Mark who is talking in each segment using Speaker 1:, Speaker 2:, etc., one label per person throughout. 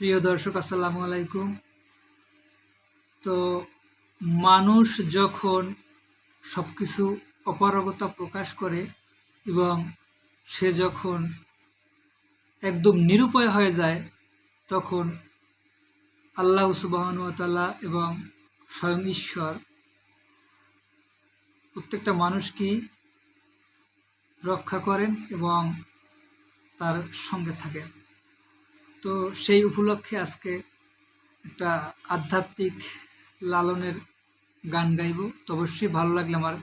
Speaker 1: প্রিয় দর্শক, আসসালামু আলাইকুম। তো মানুষ যখন সব কিছু অপারগতা প্রকাশ করে এবং সে যখন একদম নিরুপায় হয়ে যায়, তখন আল্লাহ সুবাহনুতালা এবং স্বয়ং ঈশ্বর প্রত্যেকটা মানুষকেই রক্ষা করেন এবং তার সঙ্গে থাকেন। তো সেই উপলক্ষে আজকে একটা আধ্যাত্মিক লালনের গান গাইব। তো অবশ্যই ভালো লাগলে আমার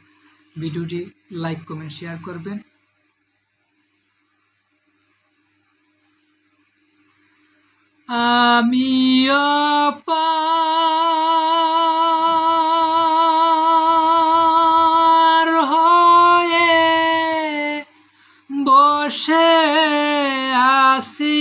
Speaker 1: ভিডিওটি লাইক, কমেন্ট, শেয়ার করবেন। আমি হয়ে বসে আসি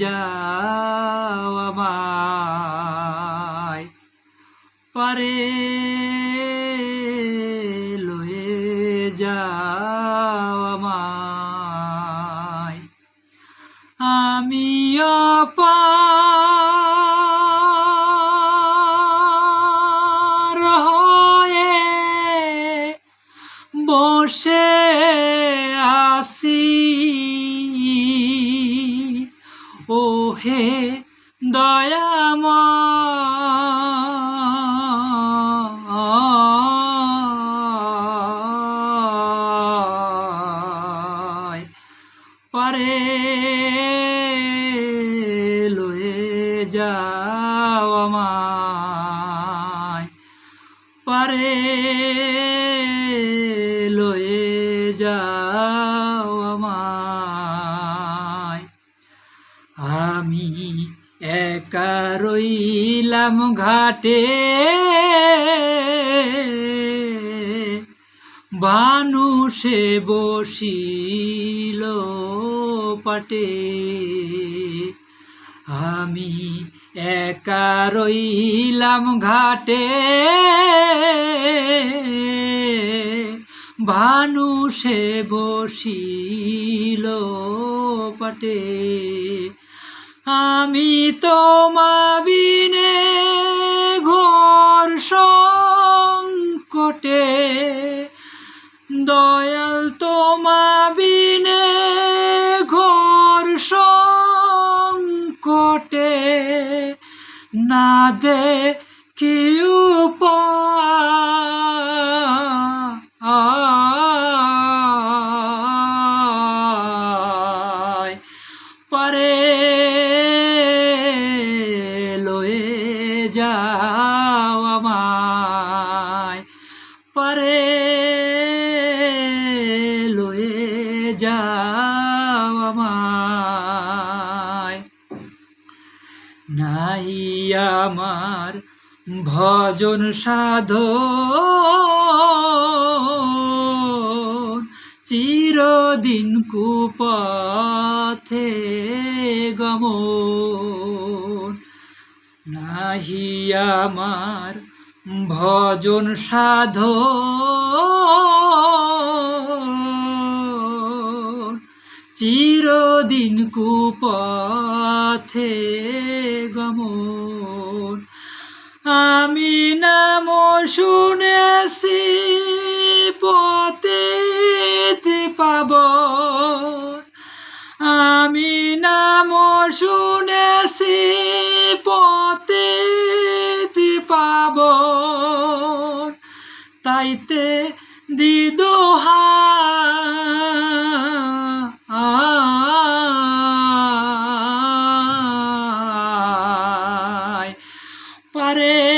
Speaker 1: যাও আমায়। পারে লয়ে যাও আমায়। আমি অপার হে দয়াম পারে লয়ে যাও আমায়। লয়ে যাও আমি একা রইলাম ঘাটে। বানুষে বসিল পাটে। আমি একা রইলাম ঘাটে। ভানুষে বসিল পাটে। আমি তোমা বিনে ঘোর সংকটে দয়াল তোমা বিনে ঘোর সংকটে না দে কি পারে লয়ে যাও আমায়। নাই আমার ভজন সাধ চিরদিন কুপথে গমন। নাহি আমার ভজন সাধন। চিরদিন কুপথে গমন। আমি নাম শুনেছি পতে পাব আমি নাম শুনেছি তাইতে দিদোহা। পারে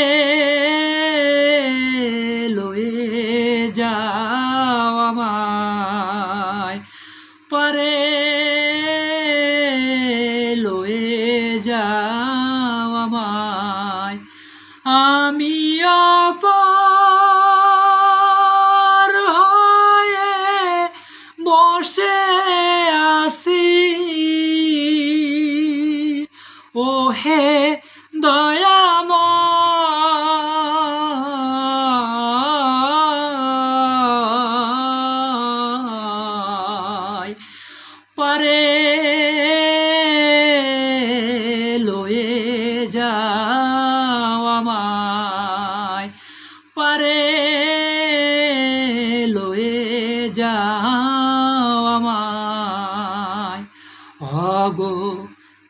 Speaker 1: করে লয়ে যাও আমায়। পারে লয়ে যাও আমায়। অগো,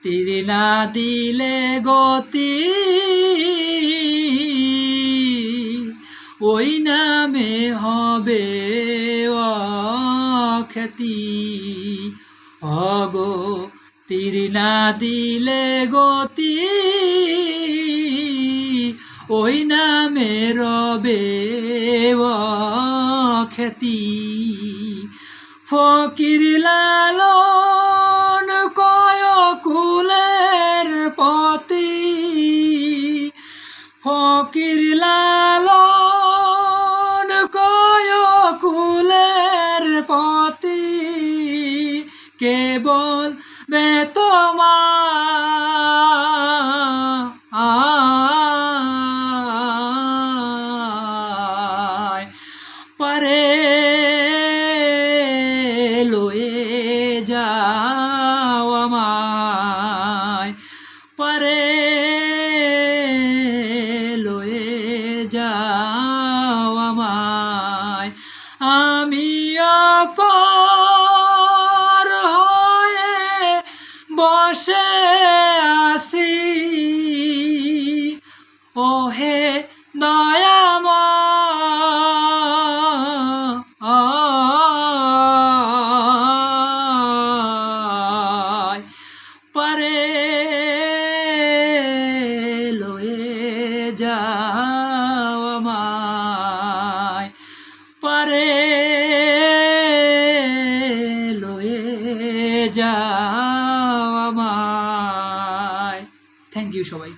Speaker 1: তীর না দিলে গতি ওই নামে হবে খেতি অগো তীর না দিলে গতি। ওই নামে রবে খ্যাতি ফকির লালন কেবল বেতমা পারে বসে আছি। ওহে দয়াময়। পারে লয়ে যাও আমায়। যাও